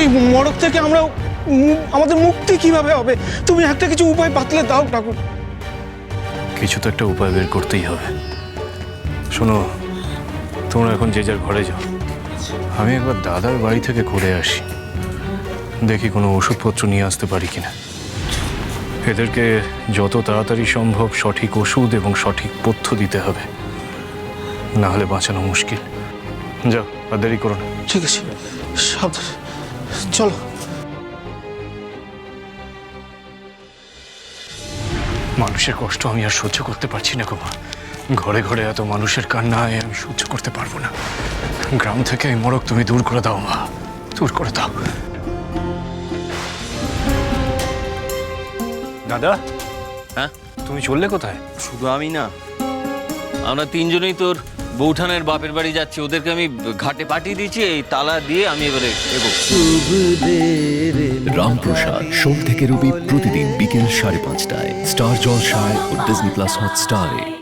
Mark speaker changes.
Speaker 1: এই মরক থেকে আমরা আমাদের মুক্তি কীভাবে হবে? তুমি একটা কিছু উপায় বাতলে দাও ঠাকুর।
Speaker 2: কিছু তো একটা উপায় বের করতেই হবে। শোনো তোমরা এখন যে যার ঘরে যাও। আমি একবার দাদার বাড়ি থেকে ঘুরে আসি। দেখি কোনো ওষুধপত্র নিয়ে আসতে পারি কিনা। এদেরকে যত তাড়াতাড়ি সম্ভব সঠিক ওষুধ এবং সঠিক পথ্য দিতে হবে। না হলে বাঁচানো মুশকিল। যাও আর দেরি করো না।
Speaker 1: ঠিক আছে সাবধান। চলো।
Speaker 2: মানুষের কষ্ট আমি আর সহ্য করতে পারছি না গো মা। ঘরে ঘরে এত মানুষের কান্না এ আমি সহ্য করতে পারব না। গ্রাম থেকে এই মরক তুমি দূর করে দাও মা। দূর করে দাও। দাদা?
Speaker 3: হ্যাঁ?
Speaker 2: তুমি চললে কোথায়?
Speaker 3: শুধু আমি না। আমরা তিনজনেই তোর বৌঠানের বাপের বাড়ি যাচ্ছি, ওদেরকে আমি ঘাটে পাঠিয়ে দিয়েছি, এই তালা দিয়ে আমি এবারে
Speaker 4: রামপ্রসাদ, সোম থেকে রবি প্রতিদিন বিকেল সাড়ে পাঁচটায়। স্টার জলসায় ও ডিজনি প্লাস হটস্টারে।